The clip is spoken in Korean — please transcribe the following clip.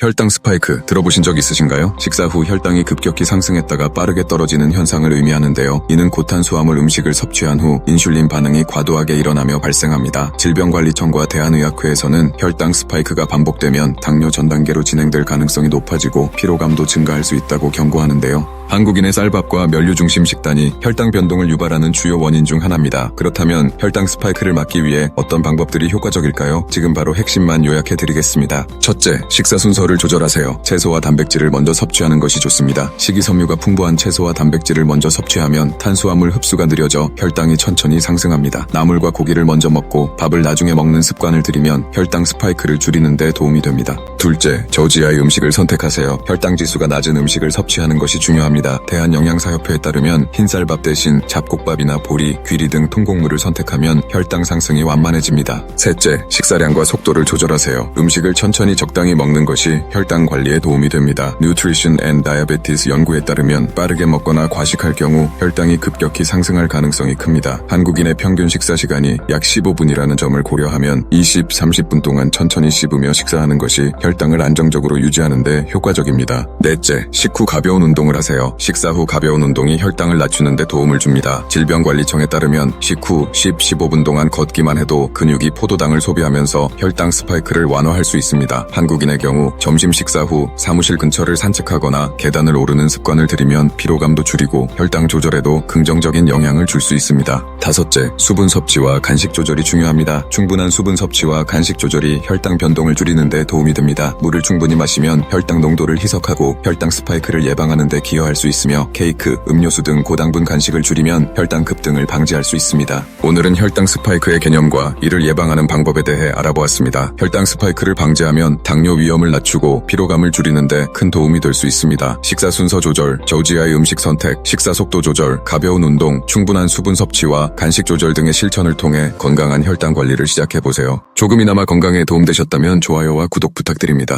혈당 스파이크 들어보신 적 있으신가요? 식사 후 혈당이 급격히 상승했다가 빠르게 떨어지는 현상을 의미하는데요. 이는 고탄수화물 음식을 섭취한 후 인슐린 반응이 과도하게 일어나며 발생합니다. 질병관리청과 대한의학회에서는 혈당 스파이크가 반복되면 당뇨 전 단계로 진행될 가능성이 높아지고 피로감도 증가할 수 있다고 경고하는데요. 한국인의 쌀밥과 면류 중심 식단이 혈당 변동을 유발하는 주요 원인 중 하나입니다. 그렇다면 혈당 스파이크를 막기 위해 어떤 방법들이 효과적일까요? 지금 바로 핵심만 요약해 드리겠습니다. 첫째, 식사 순서를 조절하세요. 채소와 단백질을 먼저 섭취하는 것이 좋습니다. 식이섬유가 풍부한 채소와 단백질을 먼저 섭취하면 탄수화물 흡수가 느려져 혈당이 천천히 상승합니다. 나물과 고기를 먼저 먹고 밥을 나중에 먹는 습관을 들이면 혈당 스파이크를 줄이는 데 도움이 됩니다. 둘째, 저지하의 음식을 선택하세요. 혈당 지수가 낮은 음식을 섭취하는 것이 중요합니다. 대한영양사협회에 따르면 흰쌀밥 대신 잡곡밥이나 보리, 귀리 등 통곡물을 선택하면 혈당 상승이 완만해집니다. 셋째, 식사량과 속도를 조절하세요. 음식을 천천히 적당히 먹는 것이 혈당 관리에 도움이 됩니다. Nutrition and Diabetes 연구에 따르면 빠르게 먹거나 과식할 경우 혈당이 급격히 상승할 가능성이 큽니다. 한국인의 평균 식사 시간이 약 15분이라는 점을 고려하면 20, 30분 동안 천천히 씹으며 식사하는 것이 혈당을 안정적으로 유지하는 데 효과적입니다. 넷째, 식후 가벼운 운동을 하세요. 식사 후 가벼운 운동이 혈당을 낮추는 데 도움을 줍니다. 질병관리청에 따르면 식후 10, 15분 동안 걷기만 해도 근육이 포도당을 소비하면서 혈당 스파이크를 완화할 수 있습니다. 한국인의 경우 점심 식사 후 사무실 근처를 산책하거나 계단을 오르는 습관을 들이면 피로감도 줄이고 혈당 조절에도 긍정적인 영향을 줄 수 있습니다. 다섯째, 수분 섭취와 간식 조절이 중요합니다. 충분한 수분 섭취와 간식 조절이 혈당 변동을 줄이는 데 도움이 됩니다. 물을 충분히 마시면 혈당 농도를 희석하고 혈당 스파이크를 예방하는 데 기여할 수 있으며 케이크, 음료수 등 고당분 간식을 줄이면 혈당 급등을 방지할 수 있습니다. 오늘은 혈당 스파이크의 개념과 이를 예방하는 방법에 대해 알아보았습니다. 혈당 스파이크를 방지하면 당뇨 위험을 낮추고 피로감을 줄이는 데 큰 도움이 될 수 있습니다. 식사 순서 조절, 저지하의 음식 선택, 식사 속도 조절, 가벼운 운동, 충분한 수분 섭취와 간식 조절 등의 실천을 통해 건강한 혈당 관리를 시작해 보세요. 조금이나마 건강에 도움되셨다면 좋아요와 구독 부탁드립니다.